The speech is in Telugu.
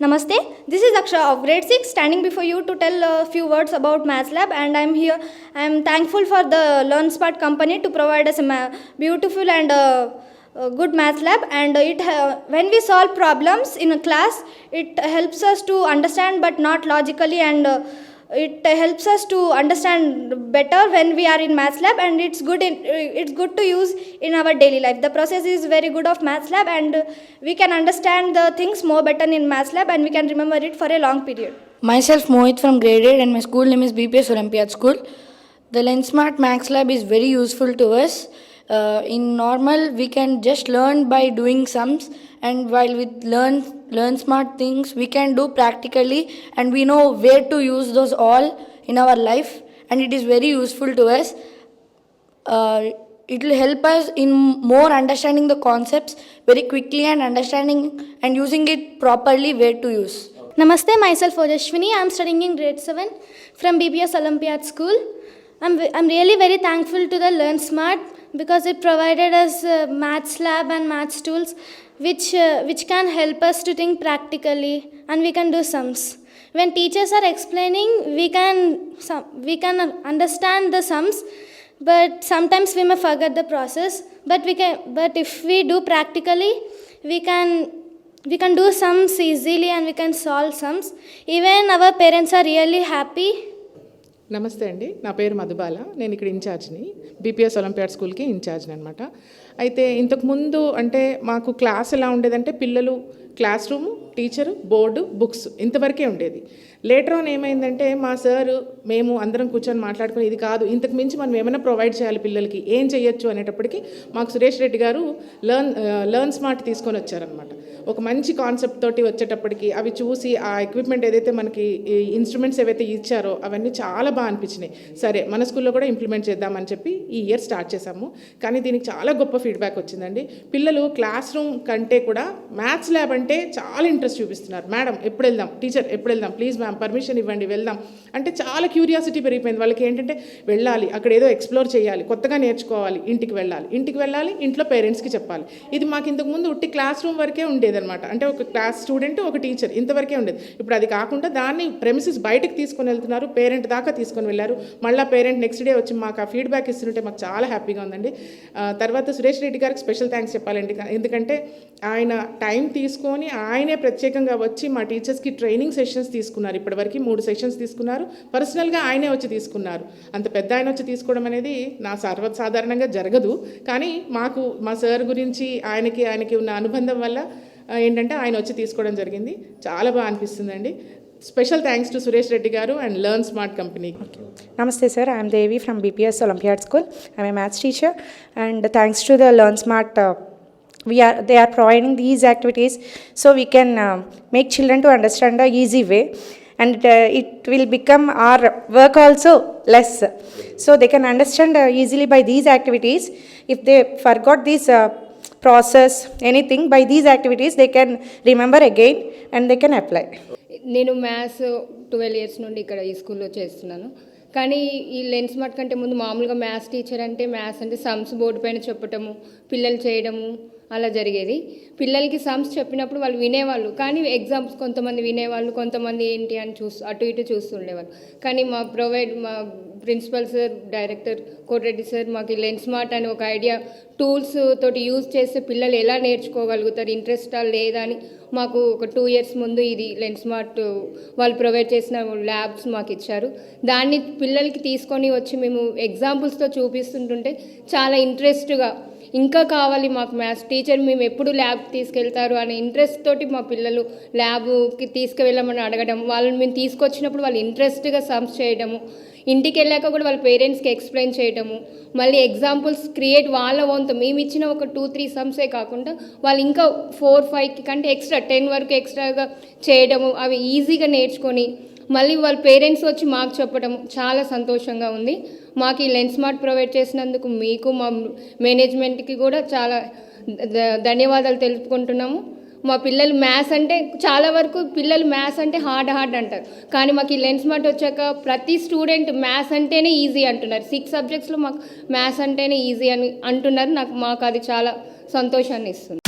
Namaste. This is Aksha of grade 6 standing before you to tell a few words about Maths Lab and I am here I am thankful for the LearnSmart company to provide us a beautiful and uh, uh, good math lab and it when we solve problems in a class it helps us to understand but not logically and uh, it helps us to understand better when we are in maths lab and it's good in it's good to use in our daily life the process is very good of maths lab and we can understand the things more better in maths lab and we can remember it for a long period Myself Mohit from grade 8 and my school name is BPS Olympiad School. The LensMart Max Lab is very useful to us. Uh, in normal, we can just learn by doing sums, and while we learn learn smart things, we can do practically, and we know where to use those all in our life, and it is very useful to us. Uh, it will help us in more understanding the concepts very quickly and understanding and using it properly where to use. Namaste, myself Ojashwini. I am studying in grade 7 from BPS Olympiad School. I'm, I'm really very thankful to the Learn Smart because it provided us uh, maths lab and maths tools which, uh, which can help us to think practically and we can do sums. When teachers are explaining, we can, we can understand the sums but sometimes we may forget the process but we can but if we do practically we can we can do sums easily and we can solve sums even our parents are really happy నమస్తే అండి. నా పేరు మధుబాల. నేను ఇక్కడ ఇన్ఛార్జ్ని. బీపీఎస్ ఒలింపియాడ్ స్కూల్కి ఇన్ఛార్జ్ని అనమాట అయితే ఇంతకుముందు అంటే మాకు క్లాస్ ఎలా ఉండేదంటే పిల్లలు class room teacher board books ఇంతవరకే ఉండేది. లేటర్ ఆన్ ఏమైందంటే మా సార్ మేము అందరం కూర్చొని మాట్లాడుకుని ఇది కాదు. ఇంతకు మించి మనం ఏమైనా ప్రొవైడ్ చేయాలి పిల్లలకి ఏం చేయొచ్చు అనేటప్పటికి మాకు సురేష్ రెడ్డి గారు లర్న్ లర్న్ స్మార్ట్ తీసుకొని వచ్చారనమాట ఒక మంచి కాన్సెప్ట్ తోటి వచ్చేటప్పటికి అవి చూసి ఆ ఎక్విప్మెంట్ ఏదైతే మనకి ఇన్స్ట్రుమెంట్స్ ఏవైతే ఇచ్చారో అవన్నీ చాలా బాగా అనిపించినాయి. సరే మన స్కూల్లో కూడా ఇంప్లిమెంట్ చేద్దామని చెప్పి ఈ ఇయర్ స్టార్ట్ చేశాము. కానీ దీనికి చాలా గొప్ప ఫీడ్బ్యాక్ వచ్చిందండి. పిల్లలు క్లాస్ రూమ్ కంటే కూడా మ్యాథ్స్ ల్యాబ్ అంటే చాలా ఇంట్రెస్ట్ చూపిస్తున్నారు. మేడం ఎప్పుడు వెళ్దాం? టీచర్ ఎప్పుడు వెళ్దాం? ప్లీజ్ మ్యామ్ పర్మిషన్ ఇవ్వండి వెళ్దాం. అంటే చాలా క్యూరియాసిటీ పెరిగిపోయింది. వాళ్ళకి ఏంటంటే వెళ్ళాలి అక్కడ ఏదో ఎక్స్ప్లోర్ చేయాలి కొత్తగా నేర్చుకోవాలి ఇంటికి వెళ్ళాలి ఇంటికి వెళ్ళాలి ఇంట్లో పేరెంట్స్కి చెప్పాలి. ఇది మాకు ఇంతకు ముందు ఉట్టి క్లాస్ రూమ్ వరకే ఉండేది. ఉండేదన్నమాట. అంటే ఒక క్లాస్ స్టూడెంట్ ఒక టీచర్ ఇంతవరకే ఉండేది. ఇప్పుడు అది కాకుండా దాన్ని ప్రెమిసెస్ బయటకు తీసుకొని వెళ్తున్నారు పేరెంట్ దాకా తీసుకొని వెళ్ళారు. మళ్ళీ పేరెంట్ నెక్స్ట్ డే వచ్చి మాకు ఆ ఫీడ్బ్యాక్ ఇస్తుంటే మాకు చాలా హ్యాపీగా ఉందండి. తర్వాత సురేష్ రెడ్డి గారికి స్పెషల్ థ్యాంక్స్ చెప్పాలండి. ఎందుకంటే ఆయన టైం తీసుకొని ఆయనే ప్రత్యేకంగా వచ్చి మా టీచర్స్కి ట్రైనింగ్ సెషన్స్ తీసుకున్నారు. ఇప్పటివరకు మూడు సెషన్స్ తీసుకున్నారు. పర్సనల్గా ఆయనే వచ్చి తీసుకున్నారు. అంత పెద్ద ఆయన వచ్చి తీసుకోవడం అనేది నా సర్వసాధారణంగా జరగదు. కానీ మాకు మా సార్ గురించి ఆయనకి ఆయనకి ఉన్న అనుబంధం వల్ల ఏంటంటే ఆయన వచ్చి తీసుకోవడం జరిగింది. చాలా బాగా అనిపిస్తుందండి. Special thanks to Suresh Reddy గారు and learn smart company namaste sir I'm Devi from BPS Olympiad school I'm a maths teacher and thanks to the learn smart we are they are providing these activities so we can make children to understand a easy way and it will become our work also less so they can understand easily by these activities if they forgot these process anything by these activities they can remember again and they can apply నేను మ్యాథ్స్ ట్వెల్వ్ ఇయర్స్ నుండి ఇక్కడ ఈ స్కూల్లో చేస్తున్నాను. కానీ ఈ లెన్స్ మార్ట్ కంటే ముందు మామూలుగా మ్యాథ్స్ టీచర్ అంటే మ్యాథ్స్ అంటే సమ్స్ బోర్డు పైన చెప్పటము పిల్లలు చేయడము అలా జరిగేది. పిల్లలకి సమ్స్ చెప్పినప్పుడు వాళ్ళు వినేవాళ్ళు. కానీ ఎగ్జామ్స్ కొంతమంది వినేవాళ్ళు కొంతమంది ఏంటి అని చూస్తూ అటు ఇటు చూస్తుండేవాళ్ళు. కానీ మా ప్రొవైడ్ మా principal sir director Kotareddy sir మాకు లెన్స్ మార్ట్ అని ఒక ఐడియా టూల్స్ తోటి యూజ్ చేస్తే పిల్లలు ఎలా నేర్చుకోగలుగుతారు ఇంట్రెస్టా లేదా అని మాకు ఒక టూ ఇయర్స్ ముందు ఇది లెన్స్ మార్ట్ వాళ్ళు ప్రొవైడ్ చేసిన ల్యాబ్స్ మాకు ఇచ్చారు. దాన్ని పిల్లలకి తీసుకొని వచ్చి మేము ఎగ్జాంపుల్స్తో చూపిస్తుంటుంటే చాలా ఇంట్రెస్ట్గా ఇంకా కావాలి మాకు మ్యాథ్స్ టీచర్ మేము ఎప్పుడు ల్యాబ్ తీసుకెళ్తారు అనే ఇంట్రెస్ట్ తోటి మా పిల్లలు ల్యాబ్కి తీసుకువెళ్ళమని అడగడం వాళ్ళని మేము తీసుకొచ్చినప్పుడు వాళ్ళు ఇంట్రెస్ట్గా సమ్స్ చేయడము ఇంటికి వెళ్ళాక కూడా వాళ్ళ పేరెంట్స్కి ఎక్స్ప్లెయిన్ చేయడము మళ్ళీ ఎగ్జాంపుల్స్ క్రియేట్ వాళ్ళ వంతు మేము ఇచ్చిన ఒక టూ త్రీ సమ్సే కాకుండా వాళ్ళు ఇంకా ఫోర్ ఫైవ్కి కంటే ఎక్స్ట్రా టెన్ వరకు ఎక్స్ట్రాగా చేయడము అవి ఈజీగా నేర్చుకొని మళ్ళీ వాళ్ళ పేరెంట్స్ వచ్చి మాకు చెప్పడం చాలా సంతోషంగా ఉంది. మాకు ఈ లెన్స్ మార్ట్ ప్రొవైడ్ చేసినందుకు మీకు మా మేనేజ్మెంట్కి కూడా చాలా ధ- ధన్యవాదాలు తెలుపుకుంటున్నాము. మా పిల్లలు మ్యాథ్స్ అంటే చాలా వరకు పిల్లలు మ్యాథ్స్ అంటే హార్డ్ హార్డ్ అంటారు. కానీ మాకు ఈ లెన్స్ మార్ట్ వచ్చాక ప్రతి స్టూడెంట్ మ్యాథ్స్ అంటేనే ఈజీ అంటున్నారు. సిక్స్ సబ్జెక్ట్స్లో మాకు మ్యాథ్స్ అంటేనే ఈజీ అని అంటున్నారు. నాకు మాకు అది చాలా సంతోషాన్ని ఇస్తుంది.